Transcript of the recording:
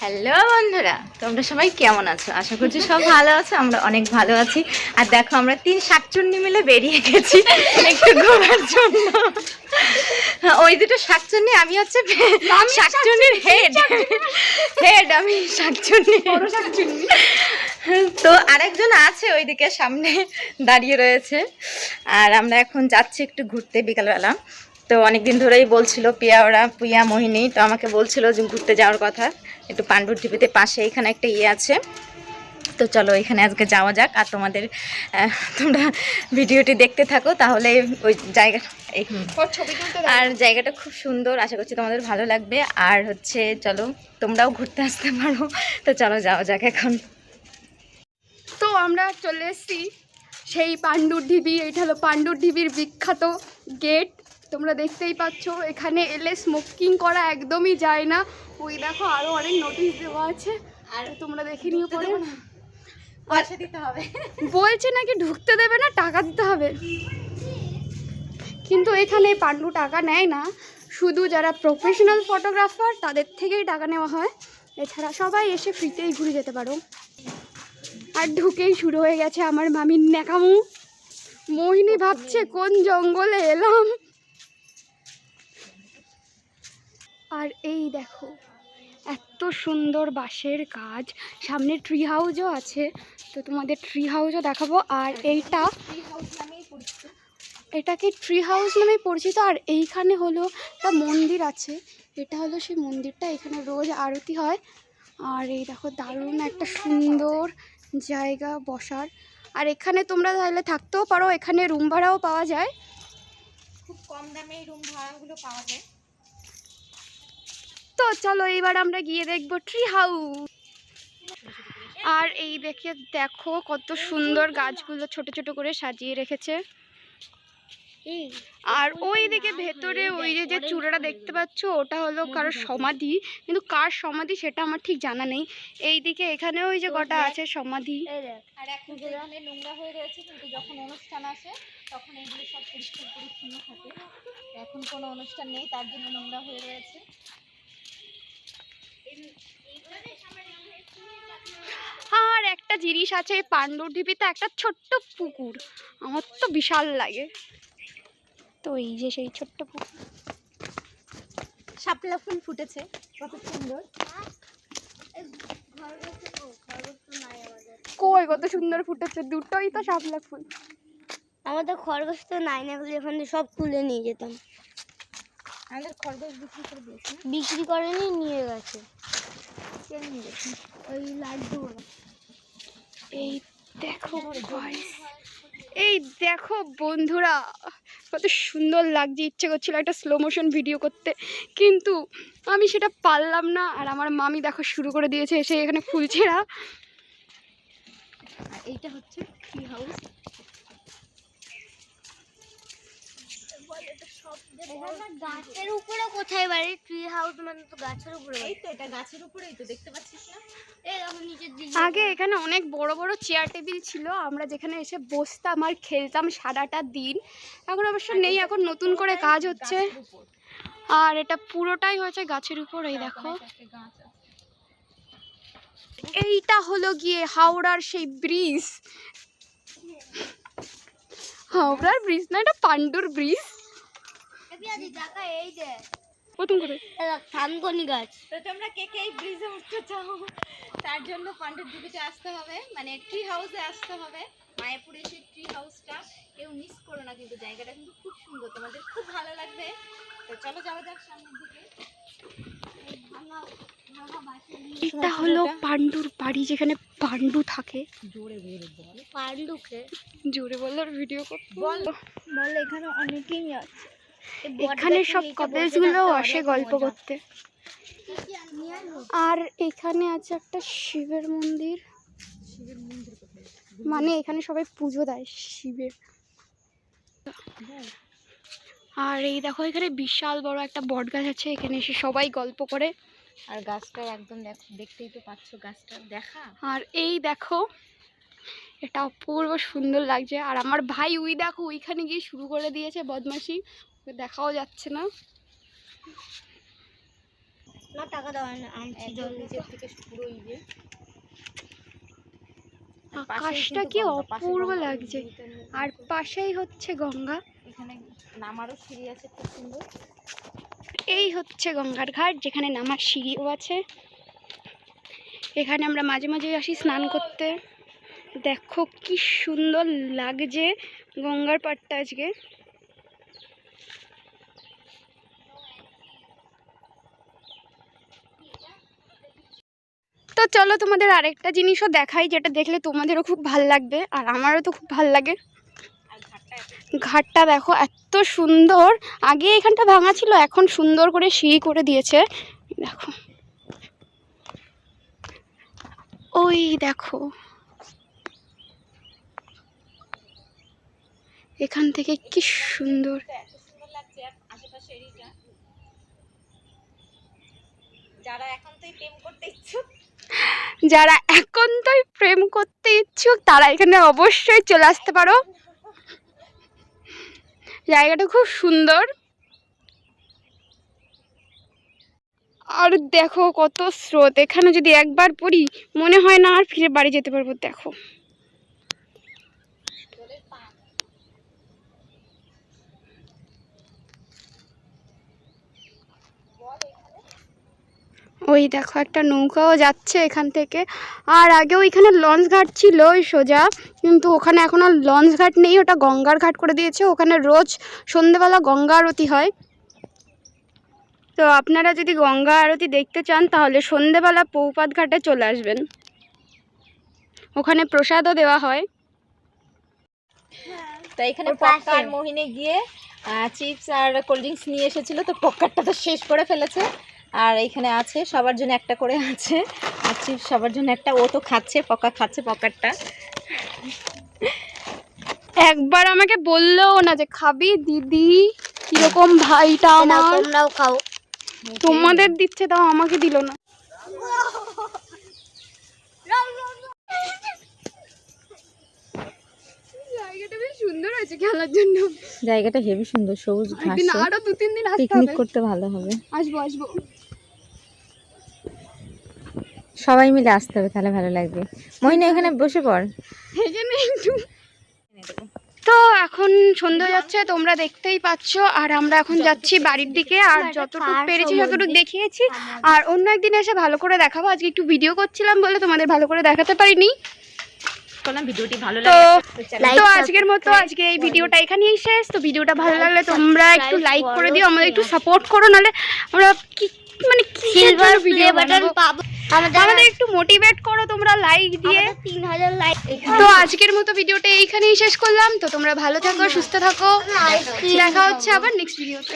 Hello বন্ধুরা তোমরা সবাই কেমন আছো? আশা করছি সব ভালো আছো আমরা অনেক ভালো আছি। আর দেখো আমরা তিন শাকচুন্নি মিলে বেরিয়ে গেছি একটু ঘোরার জন্য। ওই দুটো শাকচুন্নি আমি হচ্ছে শাকচুন্নির হেড হেড আমি শাকচুন্নি। তো আরেকজন আছে ওইদিকে সামনে দাঁড়িয়ে রয়েছে। আর আমরা এখন যাচ্ছি একটু ঘুরতে বিকালবেলা। তো অনেকদিন ধরেই বলছিল পিয়া ওরা পিয়া মোহিনী তো আমাকে বলছিল যে ঘুরতে যাওয়ার কথা। একটু পাণ্ডুর টিভিতে পাশে এখানে একটা ইয়ে আছে। তো চলো এখানে আজকে যাওয়া যাক আর তোমাদের তোমরা ভিডিওটি দেখতে থাকো তাহলে ওই জায়গা আর জায়গাটা খুব সুন্দর আশা করছি তোমাদের ভালো লাগবে। আর হচ্ছে চলো তোমরাও ঘুরতে আসতে পারো। তো চলো যাওয়া যাক এখন। তো আমরা চলে এসেছি সেই পাণ্ডুর ঢিবি এটা হলো পাণ্ডুর ঢিবির বিখ্যাত গেট। তোমরা দেখতেই পাচ্ছ এখানে এলে স্মোকিং করা একদমই যায় না। ওই দেখো আরও অনেক নোটিশ দেওয়া আছে। আর তোমরা দেখে নিও পরে। পয়সা দিতে হবে। বলছে নাকি ঢুকতে দেবে না টাকা দিতে হবে। কিন্তু এখানে পাণ্ডু টাকা নেয় না। শুধু যারা প্রফেশনাল ফটোগ্রাফার তাদের থেকেই টাকা নেওয়া হয়। এছাড়া সবাই এসে ফ্রিতেই ঘুরে যেতে পারো। আর ঢুকেই শুরু হয়ে গেছে আমার মামির ন্যাকামু। মোহিনী ভাবছে কোন জঙ্গলে এলাম? আর এই দেখো এত সুন্দর বাঁশের কাজ। সামনে ট্রি হাউসও আছে। তো তোমাদের ট্রি হাউসও দেখাবো। আর এইটা এটাকে ট্রি হাউস নামে পরিচিত। আর এইখানে হলো একটা মন্দির আছে। এটা হলো সেই মন্দিরটা। এখানে রোজ আরতি হয়। আর এই দেখো, দারুণ একটা সুন্দর জায়গা বসার। আর এখানে তোমরা তাহলে থাকতেও পারো। এখানে রুম ভাড়াও পাওয়া যায়। খুব কম দামে এই রুম ভাড়াগুলো পাওয়া যায়। তো চলো এবার আমরা গিয়ে দেখব ট্রি হাউস আর এই দেখে দেখো কত সুন্দর গাছগুলো ছোট ছোট করে সাজিয়ে রেখেছে। আর ওই দিকে ভেতরে ওই যে যে চূড়াটা দেখতে পাচ্ছ, ওটা হলো কারোর সমাধি। কিন্তু কার সমাধি সেটা আমার ঠিক জানা নেই। এই দিকে এখানে ওই যে কটা আছে সমাধি। এখন এখন কোনো অনুষ্ঠান নেই, তার জন্য নোংরা হয়ে রয়েছে। আর একটা জিনিস আছে এই পাণ্ডুর ঢিপিতে একটা ছোট্ট পুকুর। আমার তো বিশাল লাগে। তো এই যে সেই ছোট্ট পুকুর। শাপলা ফুল ফুটেছে কত সুন্দর। কই কত সুন্দর ফুটেছে দুটোই তো শাপলা ফুল। আমাদের খরগোশ তো নাই না বলে ওখানে সব তুলে নিয়ে যেতাম। আমাদের খরগোশ বিক্রি করে দিয়েছে বিক্রি করেনি নিয়ে গেছে। কে নিয়ে গেছে? ওই লাড্ডু এই দেখো এই দেখো বন্ধুরা কত সুন্দর লাগছে ইচ্ছে করছিল একটা স্লো মোশন ভিডিও করতে কিন্তু আমি সেটা পারলাম না আর আমার মামি দেখো শুরু করে দিয়েছে এসে এখানে ফুল ছেঁড়া এইটা হচ্ছে ট্রি হাউস গাছের উপরে কোথায় বাড়ি? ট্রি হাউস মানে তো গাছের উপরে এই তো এটা গাছের উপরেই তো দেখতে পাচ্ছিস না? এই দেখো নিচের দিকে আগে এখানে অনেক বড় বড় চেয়ার টেবিল ছিল আমরা যেখানে এসে বসতাম আর খেলতাম সারাটা দিন। এখন অবশ্য নেই এখন নতুন করে কাজ হচ্ছে। আর এটা পুরোটাই হয়েছে গাছের উপর এই দেখো। এইটা হলো গিয়ে হাওড়ার সেই ব্রিজ হাওড়ার ব্রিজ না এটা পাণ্ডুর ব্রিজ প্রথম করে থানকনি গাছ। তো তোমরা কে কে এই ব্রিজে উঠতে চাও? তার জন্য পাণ্ডুর আসতে হবে। মানে ট্রি হাউসে আসতে হবে। মায়াপুরে সেই ট্রি হাউসটা কেউ মিস করো না কিন্তু জায়গাটা কিন্তু খুব সুন্দর। তোমাদের খুব ভালো লাগবে। তো চলো যাওয়া যাক সামনের দিকে। এটা হলো পাণ্ডুর বাড়ি যেখানে পাণ্ডু থাকে। পাণ্ডুকে? জোরে বলল ভিডিও করতে। বল। বলে এখানে অনেকেই আছে। এখানে সব কাপেলসগুলো আসে গল্প করতে। আর এখানে আছে একটা শিবের মন্দির। মানে এখানে সবাই পুজো দেয় শিবের। আর এই দেখো এখানে বিশাল বড় একটা বট গাছ আছে এখানে এসে সবাই গল্প করে। আর গাছটা একদম দেখো দেখতেই তো পাচ্ছ গাছটা। দেখা। আর এই দেখো এটা অপূর্ব সুন্দর লাগছে। আর আমার ভাই উই দেখো ওইখানে গিয়ে শুরু করে দিয়েছে বদমাশি। ওকে দেখাও যাচ্ছে না। না টাকা দেওয়া আনছি একদম নিচের থেকে পুরো ইয়ে আকাশটা কি অপূর্ব লাগছে। আর পাশেই হচ্ছে গঙ্গা। এখানে নামারও সিঁড়ি আছে খুব সুন্দর। এই হচ্ছে গঙ্গার ঘাট যেখানে নামার সিঁড়িও আছে। এখানে আমরা মাঝে মাঝে আসি স্নান করতে। দেখো কি সুন্দর লাগছে গঙ্গার পাড়টা আজকে। তো চলো তোমাদের আরেকটা জিনিসও দেখাই, যেটা দেখলে তোমাদেরও খুব ভালো লাগবে, আর আমারও তো খুব ভালো লাগে। ঘাটটা দেখো, এত সুন্দর। আগে এখানটা ভাঙা ছিল, এখন সুন্দর করে সিঁড়ি করে দিয়েছে। দেখো। ওই দেখো। এখান থেকে কি সুন্দর। যারা এখন তো প্রেম করতে ইচ্ছুক যারা একান্তই প্রেম করতে ইচ্ছুক, তারা এখানে অবশ্যই চলে আসতে পারো। জায়গাটা খুব সুন্দর। আর দেখো কত স্রোত। এখানে যদি একবার পড়ি, মনে হয় না আর ফিরে বাড়ি যেতে পারব। দেখো। ওই দেখো একটা নৌকাও যাচ্ছে এখান থেকে। আর আগেও এখানে লঞ্চ ঘাট ছিল ওই সোজা কিন্তু ওখানে এখন আর লঞ্চ ঘাট নেই ওটা গঙ্গার ঘাট করে দিয়েছে। ওখানে রোজ সন্ধেবেলা গঙ্গা আরতি হয়। তো আপনারা যদি গঙ্গা আরতি দেখতে চান তাহলে সন্ধেবেলা পৌপাত ঘাটে চলে আসবেন। ওখানে প্রসাদও দেওয়া হয়। তো এখানে। আর মোহিনী গিয়ে চিপস আর কোল্ড ড্রিঙ্কস নিয়ে এসেছিল তো পক্কারটা তো শেষ করে ফেলেছে। আর এখানে আছে সবার জন্য একটা করে আছে। আর চিপস সবার জন্য একটা ও তো খাচ্ছে পকা খাচ্ছে পক্কারটা একবার আমাকে বললেও না যে খাবি দিদি? কীরকম ভাইটা আমার? তোমরাও খাও। তোমাদের দিচ্ছে তাও আমাকে দিল না। জায়গাটা বেশ সুন্দর আছে খেলার জন্য। জায়গাটা হেভি সুন্দর সবুজ ঘাসে। আরও দু তিন দিন আসতে পিকনিক করতে ভালো হবে। আসব আসব। সবাই মিলে আসতে হবে তাহলে ভালো লাগবে। মহিনা এখানে বসে পড়। এখানে একটু। তো এখন সন্ধ্যা হয়ে যাচ্ছে তোমরা দেখতেই পাচ্ছ আর আমরা এখন যাচ্ছি বাড়ির দিকে আর যতটুকু পেরেছি যতটুকু দেখিয়েছি। আর অন্য একদিন এসে ভালো করে দেখাবো আজকে একটু ভিডিও করছিলাম বলে তোমাদের ভালো করে দেখাতে পারিনি। করলাম ভিডিওটি ভালো তো আজকের মতো আজকে এই ভিডিওটা এখানেই শেষ। তো ভিডিওটা ভালো লাগলে তোমরা একটু লাইক করে দিও আমাদের একটু সাপোর্ট করো নাহলে আমরা কি মানে কি ভিডিও বাটন পাবো। আমাদের আমাদের একটু মোটিভেট করো তোমরা লাইক দিয়ে। তিন হাজার লাইক তো আজকের মতো ভিডিওটা এইখানেই শেষ করলাম। তো তোমরা ভালো থাকো সুস্থ থাকো। দেখা হচ্ছে আবার নেক্সট ভিডিওতে